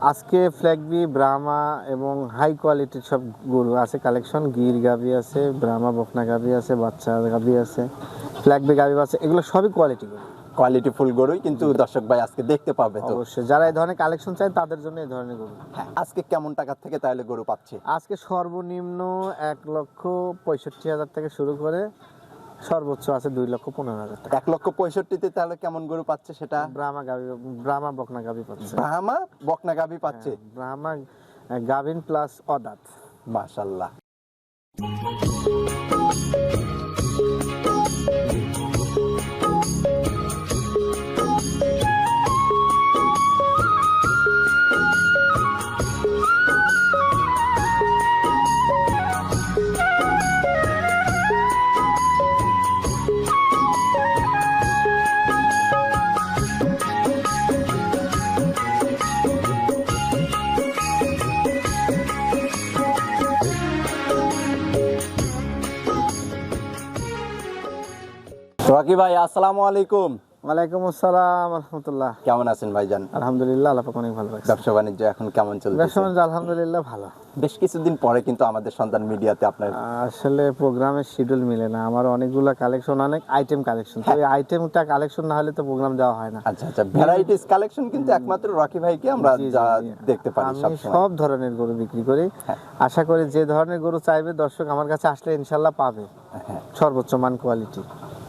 আজকে ফ্ল্যাগবি ব্রাহ্মা এবং হাই কোয়ালিটির সব গরু আছে কালেকশন গির গাভি আছে ব্রাহ্মা বকনা গাভি আছে বাচ্চা গাভি আছে ফ্ল্যাগবি গাভি আছে এগুলো সবই কোয়ালিটি গরু। কোয়ালিটি ফুল গরুই কিন্তু দর্শক ভাই আজকে দেখতে পাবে তো। অবশ্যই যারা এই ধরনের কালেকশন চায় তাদের জন্য এই ধরনের গরু। হ্যাঁ, আজকে কেমন টাকা থেকে তাহলে গরু পাচ্ছে? আজকে সর্বনিম্ন এক লক্ষ পঁয়ষট্টি হাজার থেকে শুরু করে সর্বোচ্চ আছে দুই লক্ষ পনেরো হাজার টাকা। এক লক্ষ পঁয়ষট্টিতে তাহলে কেমন গরু পাচ্ছে সেটা? ব্রাহ্মা গাভি ব্রাহ্মা বকনা গাভি পাচ্ছে। ব্রাহ্মা বকনা গাভি পাচ্ছে? ব্রাহ্মা গাভিন প্লাস অদাত। মাশাল্লাহ রকি ভাই আসসালামু আলাইকুম। ওয়ালাইকুম আসসালাম রহমতুল্লাহ কেমন আছেন ভাইজান? আলহামদুলিল্লাহ আল্লাহ অনেক ভালো রাখছে ব্যবসা বাণিজ্য এখন কেমন চলছে ব্যবসা বাণিজ্য আলহামদুলিল্লাহ ভালো। বেশ কিছুদিন পরে কিন্তু আমাদের সন্তান মিডিয়াতে আপনার আসলে প্রোগ্রামের শিডিউল মিলে না। আমার অনেকগুলো কালেকশন অনেক আইটেম কালেকশন তো এই আইটেমটা কালেকশন না হলে তো প্রোগ্রাম দেওয়া হয় না। আচ্ছা আচ্ছা। ভ্যারাইটিস কালেকশন কিন্তু একমাত্র রকি ভাইকে আমরা। দেখতে পারি সবসময়। সব ধরনের গরু বিক্রি করি। হ্যাঁ। আশা করি যে ধরনের গরু চাইবে দর্শক আমার কাছে আসলে ইনশাল্লাহ পাবে। হ্যাঁ। সর্বোচ্চ মান কোয়ালিটি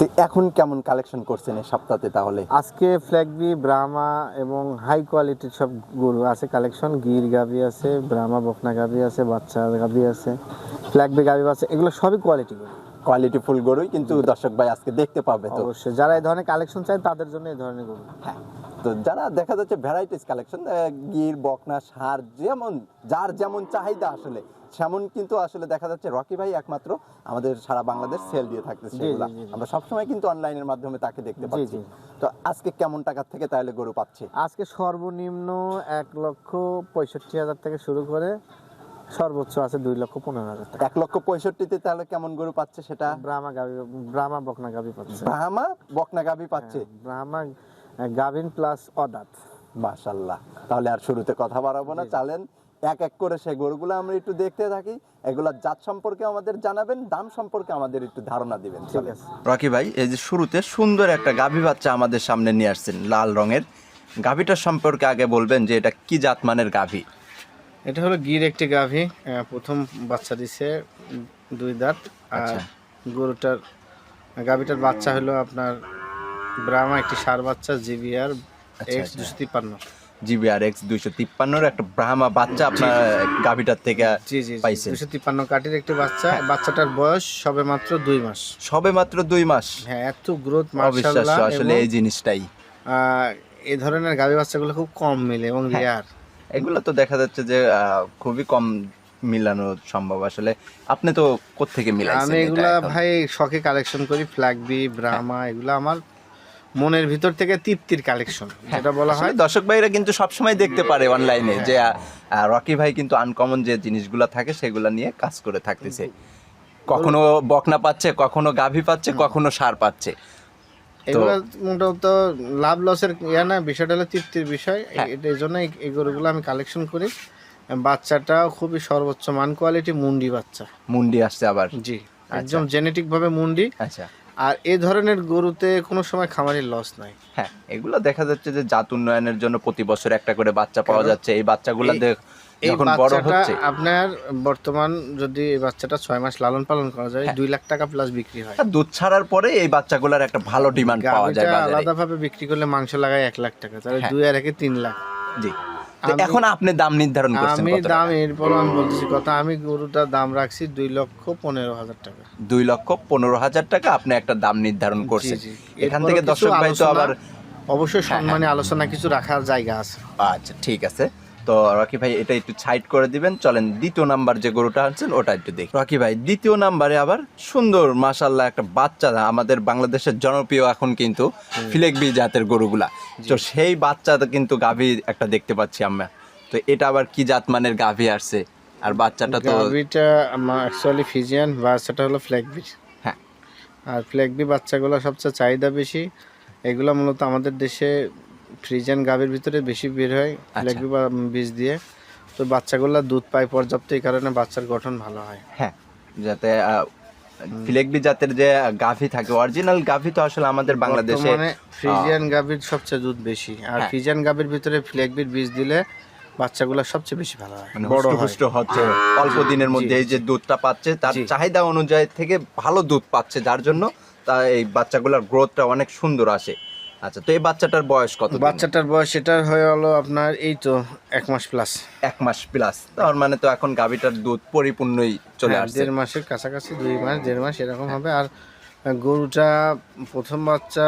তো এখন কেমন কালেকশন করছেন এই সপ্তাহে তাহলে? আজকে ফ্ল্যাগবি ব্রাহ্মা এবং হাই কোয়ালিটির সব গরু আছে কালেকশন গির গাভি আছে ব্রাহ্মা বকনা গাভি আছে বাচ্চা গাভি আছে ফ্ল্যাগবি গাভি আছে এগুলো সবই কোয়ালিটি গরু। কোয়ালিটি ফুল গরুই কিন্তু দর্শক ভাই আজকে দেখতে পাবে তো। অবশ্যই যারা এই ধরনের কালেকশন চায় তাদের জন্য এই ধরনের গরু। হ্যাঁ তো যারা দেখা যাচ্ছে ভ্যারাইটিস কালেকশন গির বকনা সার যেমন যার যেমন চাহিদা আসলে সেমন কিন্তু আসলে দেখা যাচ্ছে রকি ভাই একমাত্র আমাদের সারা বাংলাদেশ সেল দিয়ে থাকতেছে সেগুলা। আমরা সবসময় কিন্তু অনলাইনের মাধ্যমে তাকে দেখতে পাচ্ছি। তো আজকে কেমন টাকা থেকে তাহলে গরু পাচ্ছে? আজকে সর্বনিম্ন এক লক্ষ পঁয়ষট্টি হাজার থেকে শুরু করে সর্বোচ্চ আছে দুই লক্ষ পনেরো হাজার টাকা। এক লক্ষ পঁয়ষট্টিতে তাহলে কেমন গরু পাচ্ছে সেটা? ব্রাহ্মা গাভি ব্রাহ্মা বকনা গাভি পাচ্ছে। ব্রাহ্মা বকনা গাভি পাচ্ছে? ব্রাহ্মা গাভিন প্লাস অদাত। মাশাল্লাহ তাহলে আর শুরুতে কথা বাড়াবো না। চালেন এক এক করে সেই গরুগুলো আমরা একটু দেখতে থাকি। এগুলা জাত সম্পর্কে আমাদের জানাবেন দাম সম্পর্কে আমাদের একটু ধারণা দিবেন ঠিক আছে। রকি ভাই এই যে শুরুতে সুন্দর একটা গাভী বাচ্চা আমাদের সামনে নিয়ে আসছেন লাল রঙের। গাভীটার সম্পর্কে আগে বলবেন যে এটা কি জাতমানের গাভী? এটা হলো গির একটি গাভী প্রথম বাচ্চা দিছে দুই দাঁত আর আচ্ছা। গরুটার গাভীটার বাচ্চা হলো আপনার ব্রাহ্মা একটি সার বাচ্চা জিবিআর এক্স আচ্ছা। দুশো তিপ্পান্ন। জিবিআর এক্স দুইশো তিপ্পান্নর একটা ব্রাহ্মা বাচ্চা আপনার গাভীটার থেকে পাইছেন। দুশো তিপ্পান্ন কাটির একটি বাচ্চা। বাচ্চাটার বয়স সবে মাত্র দুই মাস। সবে মাত্র দুই মাস। হ্যাঁ এত গ্রোথ অবিশ্বাস্য আসলে এই জিনিসটাই। এই ধরনের গাভী বাচ্চাগুলো খুব কম মিলে এবং হ্যাঁ। রেয়ার এগুলো তো দেখা যাচ্ছে যে খুবই কম মিলানো সম্ভব আসলে। আপনি তো কোত্থেকে মিলাইছেন আমি এগুলা ভাই শখে কালেকশন করি ফ্ল্যাগবি ব্রাহ্মা এগুলো আমার মনের ভিতর থেকে তৃপ্তির কালেকশন যেটা বলা হয়। দর্শক ভাইরা কিন্তু সবসময় দেখতে পারে অনলাইনে যে আহ, আহ, রকি ভাই কিন্তু আনকমন যে জিনিসগুলো থাকে সেগুলো নিয়ে কাজ করে থাকতেছে। কখনো বকনা পাচ্ছে কখনো গাভী পাচ্ছে কখনো সার পাচ্ছে। এগুলো মোটামুটি লাভ লসের ইয়া না বিষয়টা হলো তৃপ্তির বিষয়। হ্যাঁ। এই জন্য এই- এই গরুগুলো আমি কালেকশন করি। বাচ্চাটা খুবই সর্বোচ্চ মান কোয়ালিটি মুন্ডি বাচ্চা। মুন্ডি আসছে আবার? জি একদম জেনেটিক ভাবে মুন্ডি। আচ্ছা। আর এই ধরনের গরুতে কোনো সময় খামারের লস নাই। হ্যাঁ এগুলো দেখা যাচ্ছে যে জাত উন্নয়নের জন্য প্রতি বছর একটা করে বাচ্চা পাওয়া যাচ্ছে। এই বাচ্চাগুলো দেখ- বড় হচ্ছে। আপনার বর্তমান যদি এই বাচ্চাটা ছয় মাস লালন পালন করা যায় হ্যাঁ। দুই লাখ টাকা প্লাস বিক্রি হয়। দুধ ছাড়ার পরে এই বাচ্চাগুলোর একটা ভালো ডিমান্ড পাওয়া যায় গাভীটা বাজারে। আলাদা ভাবে বিক্রি করলে মাংস লাগায় এক লাখ টাকা তাহলে হ্যাঁ। দুই আর একে তিন লাখ। জি। এখন আপনি দাম নির্ধারণ করছেন আমি দাম? এরপর আমি বলতেছি কথা আমি গরুটার দাম রাখছি দুই লক্ষ পনেরো হাজার টাকা। দুই লক্ষ পনেরো হাজার টাকা আপনি একটা দাম নির্ধারণ করছেন। এখান থেকে দর্শক ভাই তো আবার অবশ্যই সম্মানে আলোচনা কিছু রাখার জায়গা আছে। আচ্ছা ঠিক আছে। তো রকি ভাই এটা একটু সাইড করে দিবেন। চলেন দ্বিতীয় নাম্বার যে গরুটা আনছেন ওটা একটু দেখি। রকি ভাই দ্বিতীয় নাম্বারে আবার সুন্দর মাশাল্লাহ একটা বাচ্চা আমাদের বাংলাদেশের জনপ্রিয় এখন কিন্তু ফিলেকবি জাতের গরুগুলা। তো সেই বাচ্চাটা কিন্তু গাভী একটা দেখতে পাচ্ছি আমরা। তো এটা আবার কি জাত মানের গাভী আসছে? আর বাচ্চাটা তো গাভিটা আমার অ্যাকচুয়ালি ফিজিয়ান বাচ্চাটা হলো ফ্ল্যাগবি হ্যাঁ। আর ফ্ল্যাগবি বাচ্চাগুলো সবচেয়ে চাহিদা বেশি। এগুলো মূলত আমাদের দেশে ফ্রিজিয়ান গাভীর ভিতরে বেশি বের হয় আচ্ছা। ফ্ল্যাগবি বা বীজ দিয়ে। তো বাচ্চাগুলা দুধ পায় পর্যাপ্ত এই কারণে বাচ্চার গঠন ভালো হয়। হ্যাঁ যাতে ফিলেকবি জাতের যে গাভী থাকে অরিজিনাল গাভী তো আসলে আমাদের বাংলাদেশে বর্তমানে ফ্রিজিয়ান গাভীর সবচেয়ে দুধ বেশি। আর হ্যাঁ। ফ্রিজিয়ান গাভীর ভিতরে ফ্ল্যাগবির বীজ দিলে বাচ্চাগুলা সবচেয়ে বেশি ভালো হয় মানে বড় হুষ্ট হচ্ছে অল্প দিনের মধ্যে এই যে দুধটা পাচ্ছে তার চাহিদা অনুযায়ী থেকে ভালো দুধ পাচ্ছে যার জন্য তা এই বাচ্চাগুলোর গ্রোথটা অনেক সুন্দর আসে। আচ্ছা তো এই বাচ্চাটার বয়স কত বাচ্চাটার বয়স এটার হয়ে হলো আপনার এই তো এক মাস প্লাস এক মাস প্লাস তার মানে তো এখন গাভীটার দুধ পরিপূর্ণই চলে আসছে। দেড় মাসের কাছাকাছি দুই মাস দেড় মাস এরকম হবে। আর গরুটা প্রথম বাচ্চা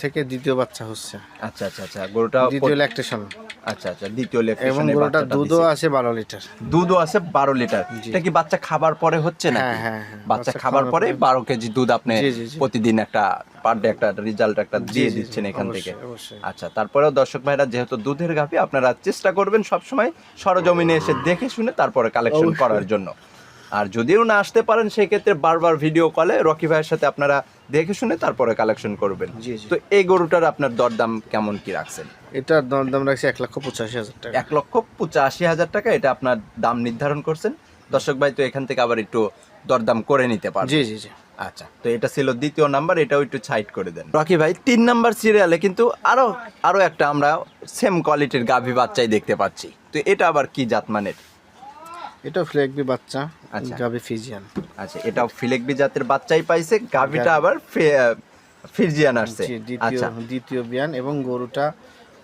থেকে দ্বিতীয় বাচ্চা হচ্ছে। আচ্ছা আচ্ছা আচ্ছা গরুটা দ্বিতীয় ল্যাকটেশন আচ্ছা আচ্ছা দ্বিতীয় এবং গরুটা বাচ্চাটা দুধও আছে বারো লিটার। দুধও আছে বারো লিটার। এটা কি বাচ্চা খাবার পরে হচ্ছে না হ্যাঁ, হ্যাঁ, হ্যাঁ। বাচ্চা খাবার পরে পরে- বারো কেজি দুধ আপনি। প্রতিদিন একটা পার ডে একটা রেজাল্ট একটা দিয়ে দিচ্ছেন এখান থেকে। আচ্ছা তারপরেও দর্শক ভাইরা যেহেতু দুধের গাভী আপনারা চেষ্টা করবেন সবসময় সরজমিনে এসে দেখে শুনে তারপরে কালেকশন করার জন্য। আর যদিও না আসতে পারেন সেই ক্ষেত্রে বারবার ভিডিও কলে রকি ভাইয়ের সাথে আপনারা দেখে শুনে তারপরে কালেকশন করবেন। তো এই গরুটার আপনার দরদাম কেমন কি রাখছেন? এটার দাম রাখছি এক লক্ষ পঁচাশি হাজার টাকা। এক লক্ষ পঁচাশি হাজার টাকা এটা আপনার দাম নির্ধারণ করছেন। দর্শক ভাই তো এখান থেকে আবার একটু দরদাম করে নিতে পারবে জি জি জি। আচ্ছা তো এটা ছিল দ্বিতীয় নাম্বার এটাও একটু সাইড করে দেন। রকি ভাই তিন নাম্বার সিরিয়ালে কিন্তু আরও আরও একটা আমরা সেম কোয়ালিটির গাভী বাচ্চাই দেখতে পাচ্ছি। তো এটা আবার কি জাতমানের এটা ফ্লেগবি বাচ্চা আচ্ছা। গাবি ফিজিয়ান। আচ্ছা এটাও ফিলেকবি জাতের বাচ্চাই পাইছে গাভীটা আবার ফে- ফিরজিয়ান আসছে। দ্বিতীয় আচ্ছা। দ্বিতীয় বিয়ান এবং গরুটা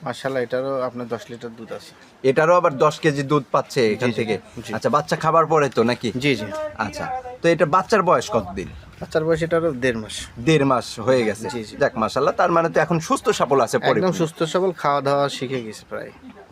মাশাল্লাহ এটারও আপনার দশ লিটার দুধ আছে। এটারও আবার দশ কেজি দুধ পাচ্ছে এখান থেকে? আচ্ছা বাচ্চা খাবার পরে তো নাকি? জি জি। আচ্ছা তো এটা বাচ্চার বয়স কতদিন? বাচ্চার বয়স এটারও দেড় মাস। দেড় মাস হয়ে গেছে। যাক মাসাল্লাহ তার মানে তো এখন সুস্থ সবল আছে একদম সুস্থ সবল খাওয়া দাওয়া শিখে গেছে প্রায়।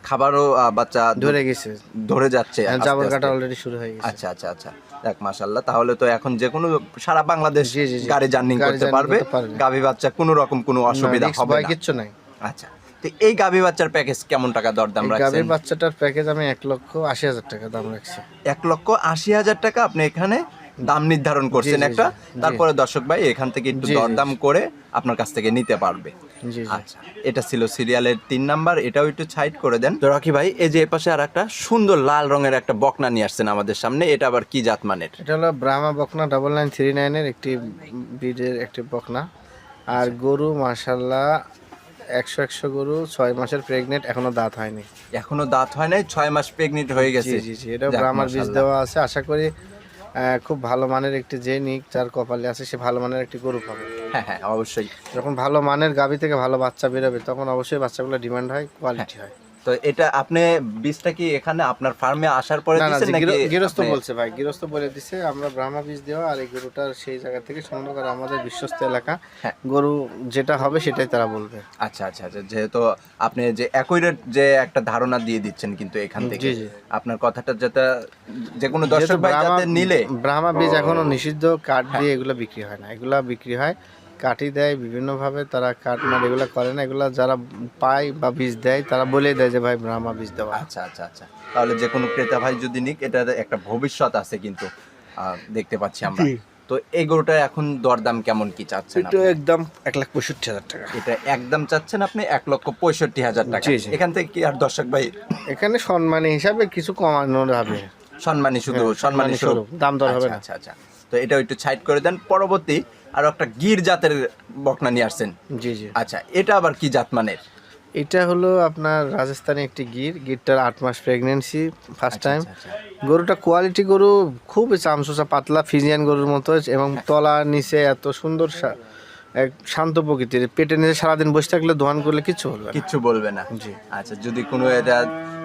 খাবারও বাচ্চা ধরে গেছে। ধরে যাচ্ছে জাবর কাটা অলরেডি শুরু হয়ে গেছে। আচ্ছা আচ্ছা আচ্ছা। যাক মাশাল্লাহ তাহলে তো এখন যে কোনো সারা বাংলাদেশ। গাড়ি জার্নি করতে পারবে। গাভী বাচ্চা কোনো রকম কোনো অসুবিধা হবে না। কিচ্ছু নাই। আচ্ছা। তো এই গাভী বাচ্চার প্যাকেজ কেমন টাকা দরদাম রাখছেন? গাভীর বাচ্চাটার প্যাকেজ আমি এক লক্ষ আশি হাজার টাকা দাম রাখছি। এক লক্ষ আশি হাজার টাকা আপনি এখানে দাম নির্ধারণ করছেন একটা। তারপরে দর্শক ভাই এখান থেকে একটু দরদাম করে আপনার কাছ থেকে নিতে পারবে। আচ্ছা এটা ছিল সিরিয়ালের তিন নাম্বার এটাও একটু সাইড করে দেন। তো রকি ভাই এই যে এপাশে আর একটা সুন্দর লাল রঙের একটা বকনা নিয়ে আসছেন আমাদের সামনে এটা আবার কি জাত মানের? এটা হলো ব্রাহ্মা বকনা ডাবল নাইন থ্রি নাইনের একটি ব্রিডের একটি বকনা। আর গরু মাশাল্লাহ একশো একশো গরু ছয় মাসের প্রেগনেন্ট এখনও দাঁত হয়নি। এখনও দাঁত হয় নাই ছয় মাস প্রেগনেন্ট হয়ে গেছে। জি জি জি এটা গ্রামার বীজ দেওয়া আছে। আশা করি খুব ভালো মানের একটি যে নিক যার কপালে আছে সে ভালো মানের একটি গরু পাবে। হ্যাঁ হ্যাঁ অবশ্যই। যখন ভালো মানের গাভী থেকে ভালো বাচ্চা বেরোবে তখন অবশ্যই বাচ্চাগুলো ডিমান্ড হয় কোয়ালিটি হয়। তো এটা আপনি বীজটা কি এখানে আপনার ফার্মে আসার পরে দিয়েছেন নাকি গৃহস্থ বলছে ভাই গৃহস্থ বলে দিছে আমরা ব্রাহ্মা বীজ দেওয়া আর এই গরুটার সেই জায়গা থেকে সংগ্রহ করা আমাদের বিশ্বস্ত এলাকা। হ্যাঁ। গরু যেটা হবে সেটাই তারা বলবে। আচ্ছা আচ্ছা আচ্ছা যেহেতু আপনি যে অ্যাকুরেট যে একটা ধারণা দিয়ে দিচ্ছেন কিন্তু এখান থেকে। আপনার কথাটা যেটা যে কোনো দর্শক ভাই যাতে নিলে। ব্রাহ্মা বীজ এখনও নিষিদ্ধ কাঠ দিয়ে এগুলো বিক্রি হয় না। এগুলা বিক্রি হয় কাঠি দেয় বিভিন্নভাবে তারা কাঠ মার এগুলো করে না এগুলা যারা পায় বা বীজ দেয় তারা বলে দেয় যে ভাই ব্রাহ্মা বীজ দেওয়া। আচ্ছা আচ্ছা আচ্ছা। তাহলে যে কোনো ক্রেতা ভাই যদি নিক এটার একটা ভবিষ্যৎ আছে কিন্তু আহ, দেখতে পাচ্ছি আমরা। তো এই গরুটা এখন দরদাম কেমন কি চাচ্ছেন এটা একদম এক লাখ পঁয়ষট্টি হাজার টাকা। এটা একদম চাচ্ছেন আপনি এক লক্ষ পঁয়ষট্টি হাজার টাকা। এখান থেকে কি আর দর্শক ভাই? এখানে সম্মানী হিসাবে কিছু কমানো হবে। সম্মানী শুধু হ্যাঁ, সম্মানী স্বরূপ। স্বরূপ, দাম দর হবে আচ্ছা, না। আচ্ছা আচ্ছা। তো এটা একটু সাইড করে দেন। পরবর্তী আর একটা গির জাতের বকনা নিয়ে আসছেন। জি জি। আচ্ছা এটা আবার কি জাত মানের? এটা হলো আপনার রাজস্থানে একটি গির। গিরটার আট মাস প্রেগনেন্সি ফার্স্ট টাইম গরুটা কোয়ালিটি গরু খুব চামচোচা পাতলা ফিজিয়ান গরুর মতো এবং তলা নিচে এত সুন্দর এক শান্ত প্রকৃতির। পেটে নিচে সারাদিন বসে থাকলে দোয়ান করলে না। কিচ্ছু বলবে না। জি। আচ্ছা যদি কোনো এটা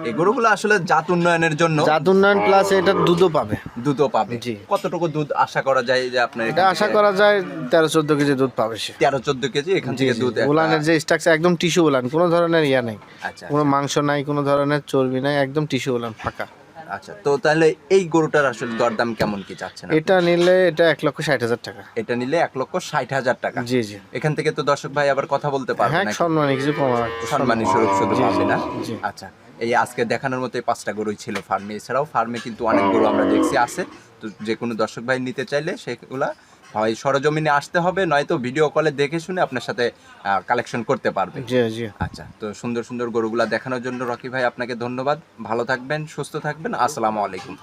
এই গরুগুলো আসলে জাত উন্নয়নের জন্য জাত উন্নয়ন প্লাস এটা দুধও পাবে। দুধও পাবে। জি। কতটুকু দুধ আশা করা যায় যে আপনার এটা আশা করা যায় তেরো চোদ্দ কেজি দুধ পাবে সে। তেরো চোদ্দ কেজি এখান থেকে দুধ উলানের যে স্ট্রাকচার একদম টিস্যু উলান কোনো ধরনের ইয়া নেই। আচ্ছা কোনো মাংস নাই কোনো ধরনের চর্বি নাই একদম টিস্যু উলান ফাঁকা। আচ্ছা তো তাহলে এই গরুটার আসলে দরদাম কেমন কি চাচ্ছেন এটা নিলে এটা এক লক্ষ ষাট হাজার টাকা। এটা নিলে এক লক্ষ ষাট হাজার টাকা। জি জি। এখান থেকে তো দর্শক ভাই আবার কথা বলতে পারবে হ্যাঁ? সম্মানী কিছু কমা সম্মানী। স্বরূপ শুধু পাবে না? আচ্ছা এই আজকে দেখানোর মতো পাঁচটা গরুই ছিল ফার্মে। এছাড়াও ফার্মে কিন্তু অনেক গরু আমরা দেখছি আছে। তো যে কোনো দর্শক ভাই নিতে চাইলে সেগুলা হয় সরজমিনে আসতে হবে নয়তো ভিডিও কলে দেখে শুনে আপনার সাথে কালেকশন করতে পারবে। জি জি। আচ্ছা তো সুন্দর সুন্দর গরুগুলা দেখানোর জন্য রকি ভাই আপনাকে ধন্যবাদ। ভালো থাকবেন সুস্থ থাকবেন। আসসালামু আলাইকুম।